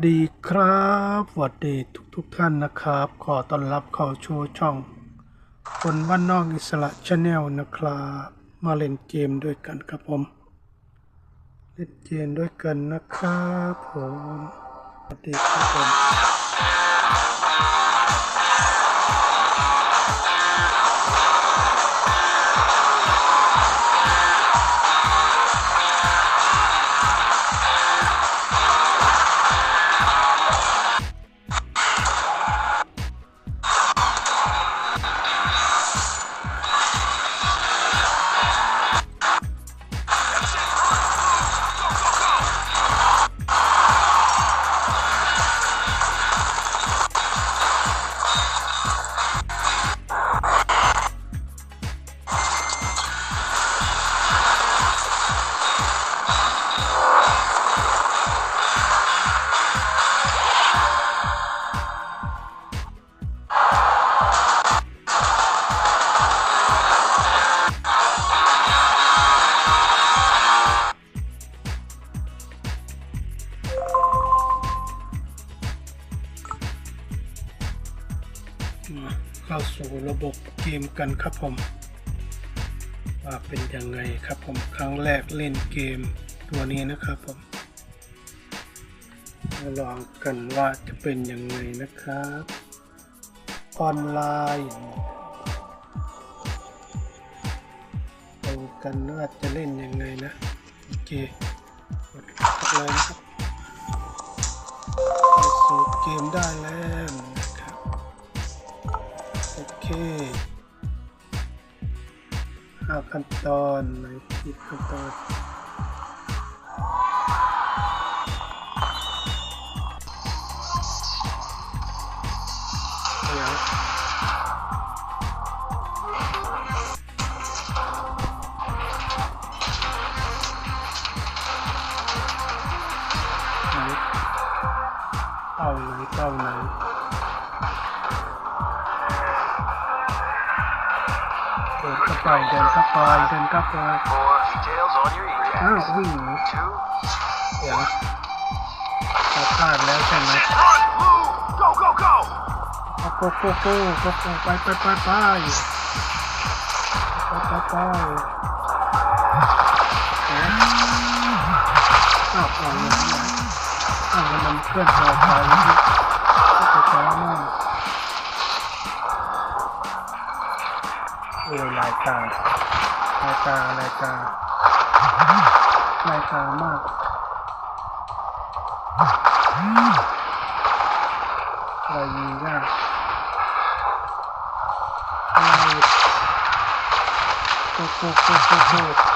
สดีครับสวัสดีทุกทุกท่านนะครับ ขอต้อนรับเข้าชูช่อง คนบ้านนอกอิสระชาแนลนะครับ มาเล่นเกมด้วยกันครับผม เล่นเกมด้วยกันนะครับผม สวัสดีครับผม เข้าสู่ระบบเกมกันครับผม ว่าเป็นยังไงครับผมครั้งแรกเล่นเกมตัวนี้นะครับผมมาลองกันว่าจะเป็นยังไงนะครับ ออนไลน์ดูกันว่าจะเล่นยังไงนะ โอเคกดเข้าเลยนะครับเข้าสู่เกมได้แล้ว นะครับโอเคห้าขั้นตอนไหนสิบขั้นตอนเดี๋ยเป้าไหนเป้าไหน ดินเข้าไปเดินเข้าไปเดินเข้าไป Four details on your อ้าว e-react. วิ่งหนี Two. เดี๋ยวเราพลาดแล้วใช่ไหม Run! Move! Go, go, go! เอาโกโก้โก้โกโก้ไปไปไปไปไปไปไปเอ๊ะอ้าวเอาเลยนะอ้าวแล้วมันเคลื่อนต่อไปก็จะช้ามาก ยลายตาลายตาลายตาลายตามากลายยิงยากลายโคตรโคตรโคตร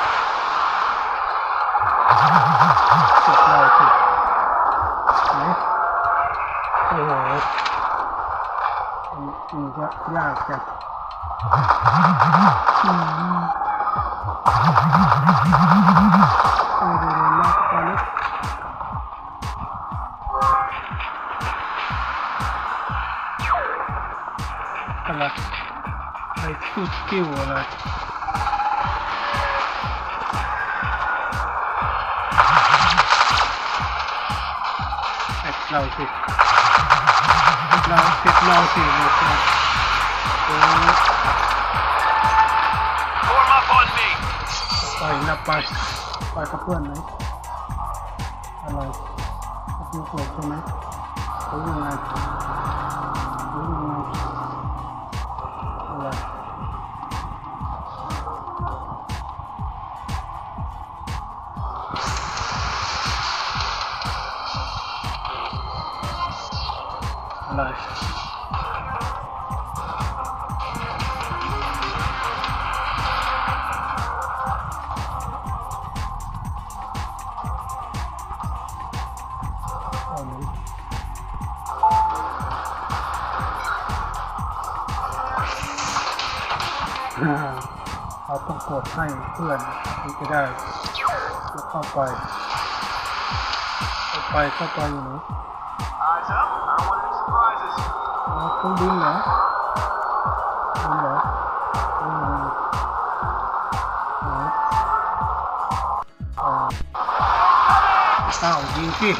โอ้โหมันก็ยากจังอืมเอาดูดูนะตอนนี้อะไรไอ้พูดกิ้วอะไร เอ็ดเราสิเราสิเราสิเราสิไปนะไปไปกับเพื่อนไหมอะไรกับลูกหลงใช่ไหมหรือยังไงรือยังไง อะไรอันนี้อ่าเราต้องกดให้เพื่อนถึงจะได้แล้วเข้าไป เข้าไปเข้าไปอยู่ไหน Eyes up. I don't want any surprises. อ๋อเครื่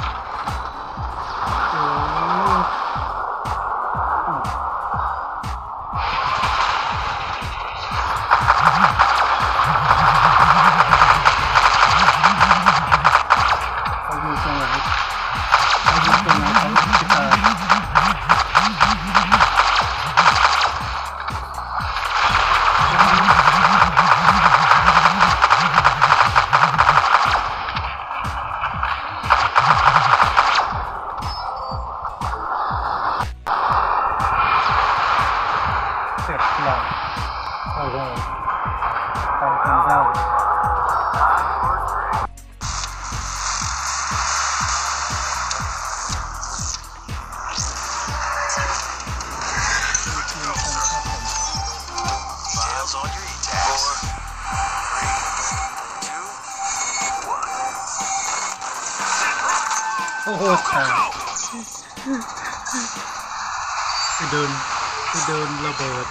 โคตรตาไปเดินไปเดินระเบิด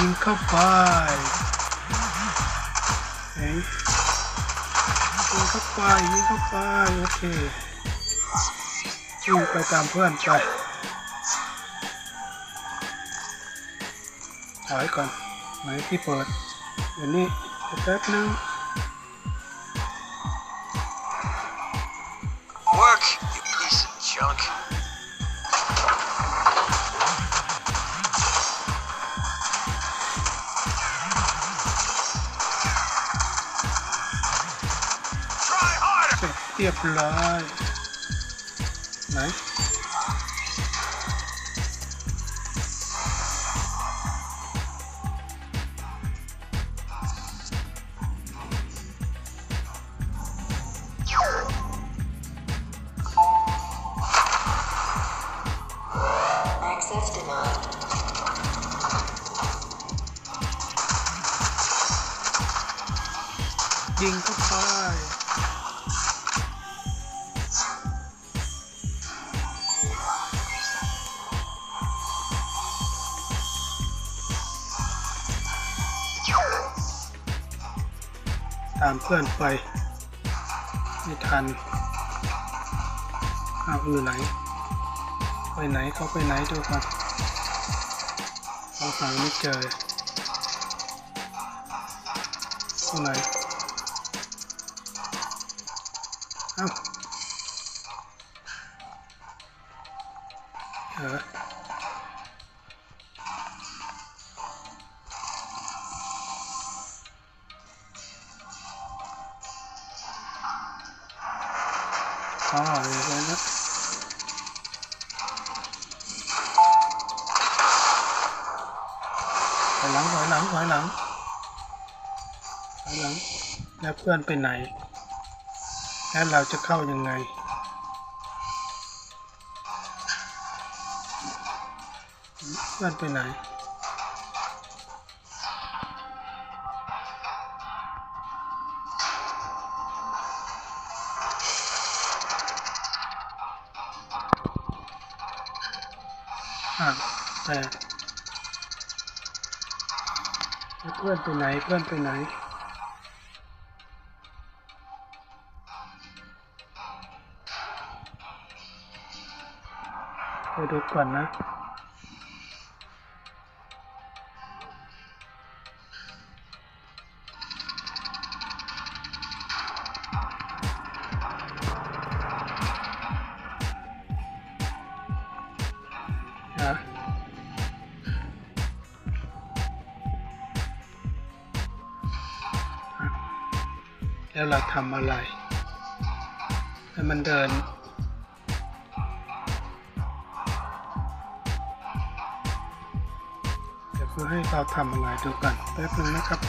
ยิงเข้าไปเฮ้ยยิงเข้าไปยิงเข้าไปโอเคยิงไปตามเพื่อนไปถอยก่อนไหนที่เปิดเดี๋ยวนี้แป๊บนึง เสร็จเรียบร้อยไหน Next Access denied. ยิงเข้าไปามเพื่อนไป ไม่ทันเอาอยู่ไหน ไปไหนเขาไปไหนดูก่อนเราหาไม่เจอตรงไหนเอ้าเออ แล้วเพื่อนไปไหน แล้วเราจะเข้ายังไง เพื่อนไปไหนอะแต่เพื่อนไปไหนเพื่อนไปไหน ไปดูก่อนนะนะแล้วเราทำอะไร ให้มันเดิน คือให้เราทำอะไรดูกันแป๊บนึงนะครับ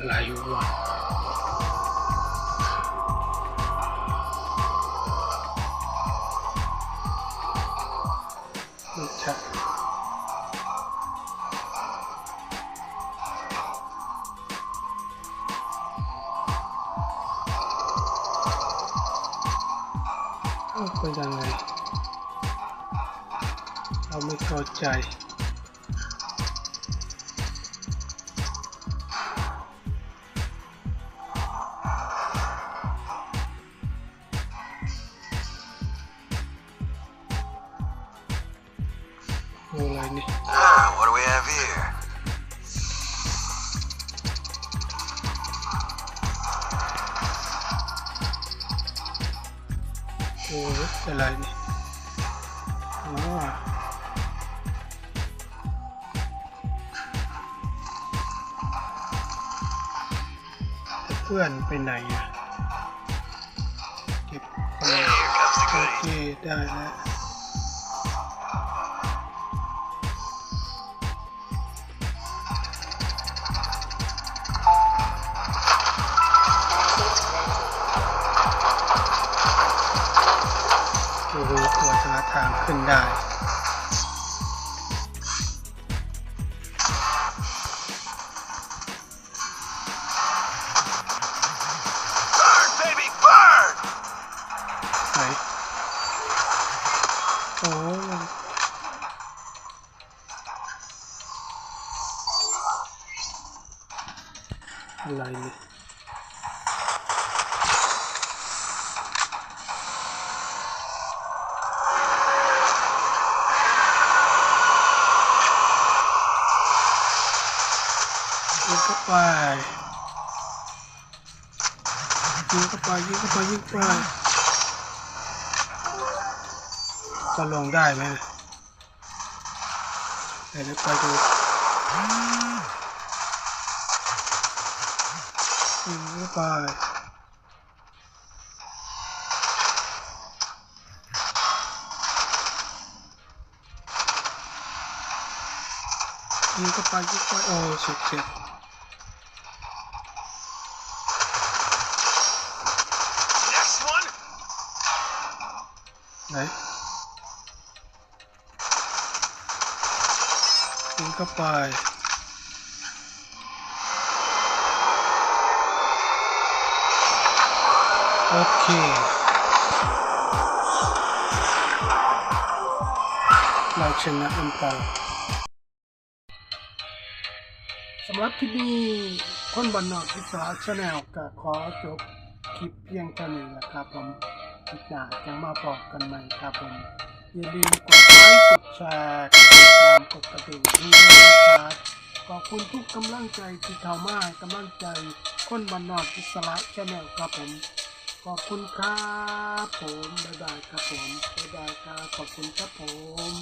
อะไรวะไม่ใช่เอ้าเป็นยังไงเราไม่เข้าใจ we have here? โอ้ยอะไรนี่อ๋อแต่เพื่อนไปไหนอะเก็บไป Here comes the โอ goodies. เคได้แล้ว โอ้โหกว่าจะหาทางขึ้นได้ ยิงเข้าไปยิงเข้าไปยิงเข้าไปยิงเข้าไปก็ลงได้ไหมเดี๋ยวไปดูยิงเข้าไปยิงเข้าไปยิงเข้าไปโอ้เจ็บเจ็บ ไหนยิงเข้าไปโอเคเราชนะมันไปสำหรับที่นี่คนบันนอกอิสระชาแนลก็ขอจบคลิปเพียงเท่านี้นะครับผม คลิปหน้าจะมาบอกกันใหม่ครับผมอย่าลืมกดไลค์กดแชร์กดติดตามกดกระดิ่งด้วยนะครับขอบคุณทุกกำลังใจที่เข้ามากำลังใจคนบันนอกอิสระชาแนลครับผม ขอบคุณครับผมบ๊ายบายครับผมบ๊ายบายครับขอบคุณครับผม